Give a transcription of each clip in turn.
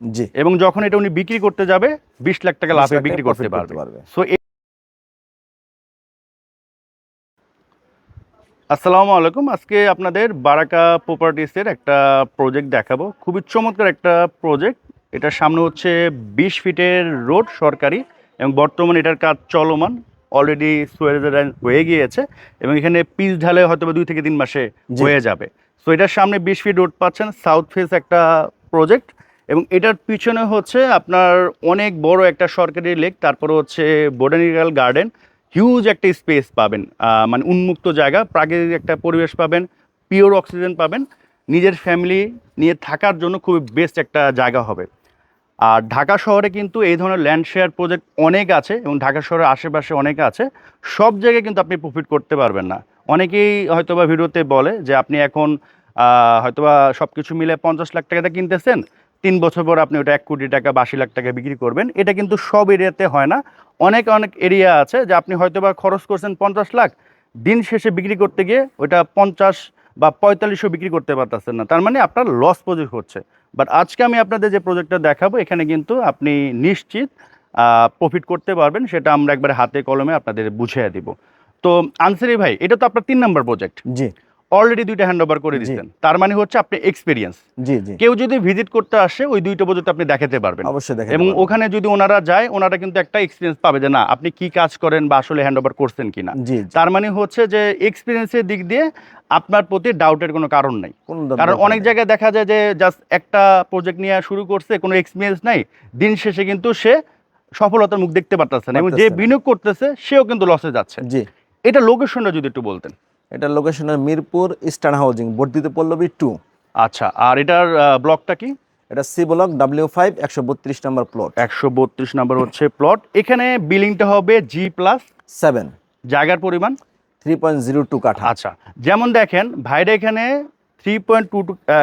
জি। এবং যখন এটা উনি বিক্রি করতে যাবে বিশ লাখ টাকা 20 লাভে বিক্রি করতে পারবে। সো আসসালামু আলাইকুম। আজকে আপনাদের বারাকা প্রপার্টিসের একটা প্রজেক্ট দেখাবো। খুবই চমৎকার একটা প্রজেক্ট এটার সামনে হচ্ছে বিশ ফিটের রোড সরকারি এবং বর্তমানে এটার কাজ চলমান। অলরেডি সুয়েজের হয়ে গিয়েছে এবং এখানে পিচ ঢালে হয়তো দুই থেকে তিন মাসে হয়ে যাবে। সো এটার সামনে বিশ ফিট রোড পাচ্ছেন। সাউথ ফেস একটা প্রজেক্ট এবং এটার পিছনে হচ্ছে আপনার অনেক বড় একটা সরকারি লেক, তারপরে হচ্ছে বোটানিক্যাল গার্ডেন। হিউজ একটা স্পেস পাবেন মানে উন্মুক্ত জায়গা, প্রাকৃতিক একটা পরিবেশ পাবেন পিওর অক্সিজেন পাবেন। নিজের ফ্যামিলি নিয়ে থাকার জন্য খুবই বেস্ট একটা জায়গা হবে। আর ঢাকা শহরে কিন্তু এই ধরনের ল্যান্ড শেয়ার প্রজেক্ট অনেক আছে এবং ঢাকা শহরের আশেপাশে অনেক আছে। সব জায়গায় কিন্তু আপনি প্রফিট করতে পারবেন না। অনেকেই হয়তোবা ভিডিওতে বলে যে আপনি এখন হয়তোবা সব কিছু মিলে পঞ্চাশ লাখ টাকাতে কিনতেছেন তিন বছর পর আপনি ওটা এক কোটি টাকা বা লাখ টাকা বিক্রি করবেন। এটা কিন্তু সব এরিয়াতে হয় না। অনেক অনেক এরিয়া আছে যে আপনি হয়তো বা খরচ করছেন পঞ্চাশ লাখ, দিন শেষে বিক্রি করতে গিয়ে ওইটা পঞ্চাশ বা পঁয়তাল্লিশও বিক্রি করতে পারতেছেন না। তার মানে আপনার লস প্রজেক্ট হচ্ছে। বাট আজকে আমি আপনাদের যে প্রজেক্টটা দেখাবো, এখানে কিন্তু আপনি নিশ্চিত প্রফিট করতে পারবেন, সেটা আমরা একবারে হাতে কলমে আপনাদের বুঝিয়ে দিব। তো আনসারি ভাই, এটা তো আপনার তিন নম্বর প্রজেক্ট জি। অলরেডি দুইটা হ্যান্ড ওভার করে দিচ্ছেন তার মানে হচ্ছে আপনি এক্সপিরিয়েন্স জি জি। কেউ যদি ভিজিট করতে আসে ওই দুইটা প্রজেক্ট আপনি দেখাতে পারবেন। অবশ্যই দেখেন এবং ওখানে যদি ওনারা যায় ওনারা কিন্তু একটা এক্সপিরিয়েন্স পাবে যে না আপনি কি কাজ করেন বা আসলে হ্যান্ড ওভার করছেন কিনা। তার মানে হচ্ছে যে এক্সপিরিয়েন্সের দিক দিয়ে আপনার প্রতি ডাউটের কোনো কারণ নাই। কারণ অনেক জায়গায় দেখা যায় যে জাস্ট একটা প্রজেক্ট নিয়ে শুরু করছে কোনো এক্সপিরিয়েন্স নাই। দিন শেষে কিন্তু সে সফলতার মুখ দেখতে পারতেছে না। এবং যে বিনিয়োগ করতেছে সেও কিন্তু লসে যাচ্ছে। জি। এটা লোকেশনটা যদি একটু বলতেন। এটা লোকেশনের মিরপুর ইস্টার্ন হাউজিং বর্ধিত পল্লবী টু আচ্ছা আর এটার ব্লকটা কি? এটা সি ব্লক ডাব্লিউ ফাইভ একশো বত্রিশ নম্বর প্লট একশো বত্রিশ নাম্বার হচ্ছে প্লট এখানে বিলিংটা হবে জি প্লাস সেভেন জায়গার পরিমাণ? থ্রি পয়েন্ট জিরো টু কাঠা। আচ্ছা যেমন দেখেন ভাইরা এখানে থ্রি পয়েন্ট টু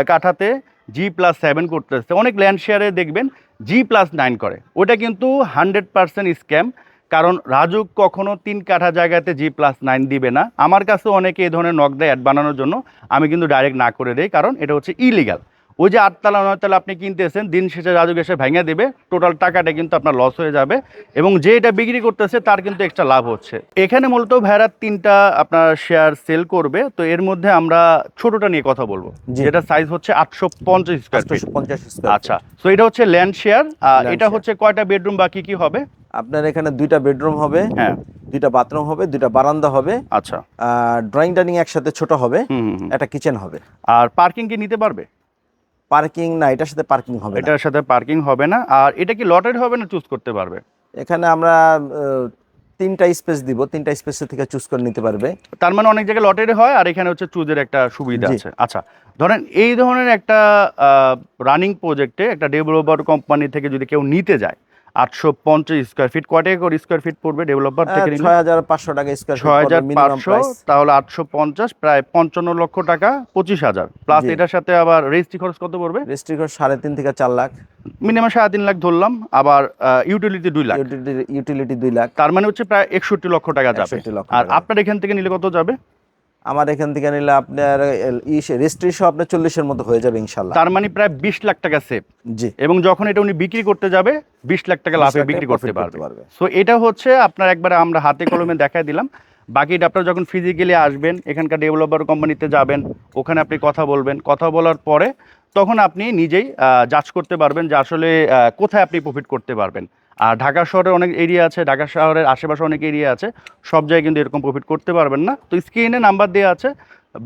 কাঠাতে জি প্লাস সেভেন করতেছে। অনেক ল্যান্ড শেয়ারে দেখবেন জি প্লাস নাইন করে। ওটা কিন্তু হান্ড্রেড পার্সেন্ট স্ক্যাম কারণ রাজুক কখনো তিন কাঠা জায়গাতে জি প্লাস নাইন দিবে না। আমার কাছে অনেকে এই ধরনের নক দেয় অ্যাড বানানোর জন্য। আমি কিন্তু ডাইরেক্ট না করে দেই কারণ এটা হচ্ছে ইলিগাল ওই যে আটতলা নয়তলা আপনি কিনতেছেন দিন শেষে রাজুক এসে ভেঙে দেবে। টোটাল টাকাটা কিন্তু আপনার লস হয়ে যাবে। এবং যে এটা বিক্রি করতেছে তার কিন্তু এক্সট্রা লাভ হচ্ছে। এখানে মূলত ভেড়ার তিনটা আপনার শেয়ার সেল করবে। তো এর মধ্যে আমরা ছোটটা নিয়ে কথা বলব। যেটা সাইজ হচ্ছে আটশো পঞ্চাশ স্কোয়ার ফিট আচ্ছা তো এটা হচ্ছে ল্যান্ড শেয়ার এটা হচ্ছে কয়টা বেডরুম বা কি কি হবে? আপনার এখানে দুইটা বেডরুম হবে হ্যাঁ। দুইটা বাথরুম হবে দুইটা বারান্দা হবে আচ্ছা। ড্রয়িং ডাইনিং একসাথে ছোট হবে। একটা কিচেন হবে। আর পার্কিং কি নিতে পারবে? পার্কিং না এটার সাথে পার্কিং হবে এটার সাথে পার্কিং হবে না আর এটা কি লটেড হবে না চুজ করতে পারবে? এখানে আমরা তিনটা স্পেস দিব তিনটা স্পেসের থেকে চুজ করে নিতে পারবে। তার মানে অনেক জায়গায় লটেড হয় আর এখানে হচ্ছে চুজের একটা সুবিধা আছে। আচ্ছা ধরেন এই ধরনের একটা রানিং প্রজেক্টে একটা ডেভেলপার কোম্পানি থেকে যদি কেউ নিতে যায় আটশো পঞ্চাশ স্কোয়ার ফিট কয় টাকা করে স্কোয়ার ফিট পড়বে ডেভেলপার থেকে ছয় হাজার পাঁচশো টাকা স্কোয়ার ছয় হাজার পাঁচশো তাহলে আটশো পঞ্চাশ প্রায় পঞ্চান্ন লক্ষ টাকা পঁচিশ হাজার। প্লাস এটার সাথে আবার রেজিস্ট্রি খরচ কত পড়বে? রেস্ট্রিক্ট সাড়ে তিন থেকে চার লাখ। মিনিমাম সাড়ে তিন লাখ ধরলাম আবার ইউটিলিটি দুই লাখ। ইউটিলিটি দুই লাখ। তার মানে হচ্ছে প্রায় একষট্টি লক্ষ টাকা যাবে। আর আপনার এখান থেকে নিলে কত যাবে? আমার এখান থেকে নিলে আপনার রেজিস্ট্রি সহ আপনার চল্লিশের মতো হয়ে যাবে ইনশাল্লাহ। তার মানে প্রায় বিশ লাখ টাকা সেভ জি। এবং যখন এটা উনি বিক্রি করতে যাবে বিশ লাখ টাকা 20 লাভে বিক্রি করতে পারবে। সো এটা হচ্ছে আপনার একবার আমরা হাতে কলমে দেখাই দিলাম। বাকিটা আপনারা যখন ফিজিক্যালি আসবেন এখানকার ডেভেলপার কোম্পানিতে যাবেন ওখানে আপনি কথা বলবেন। কথা বলার পরে তখন আপনি নিজেই জাজ করতে পারবেন যে আসলে কোথায় আপনি প্রফিট করতে পারবেন। আর ঢাকা শহরে অনেক এরিয়া আছে, ঢাকা শহরের আশেপাশে অনেক এরিয়া আছে, সব জায়গায় কিন্তু এরকম প্রফিট করতে পারবেন না। তো স্ক্রিনে নাম্বার দেওয়া আছে,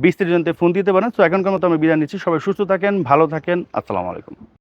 বিস্তারিত জানতে ফোন দিতে পারেন। তো এখনকার মতো আমি বিদায় নিচ্ছি, সবাই সুস্থ থাকেন, ভালো থাকেন, আসসালামু আলাইকুম।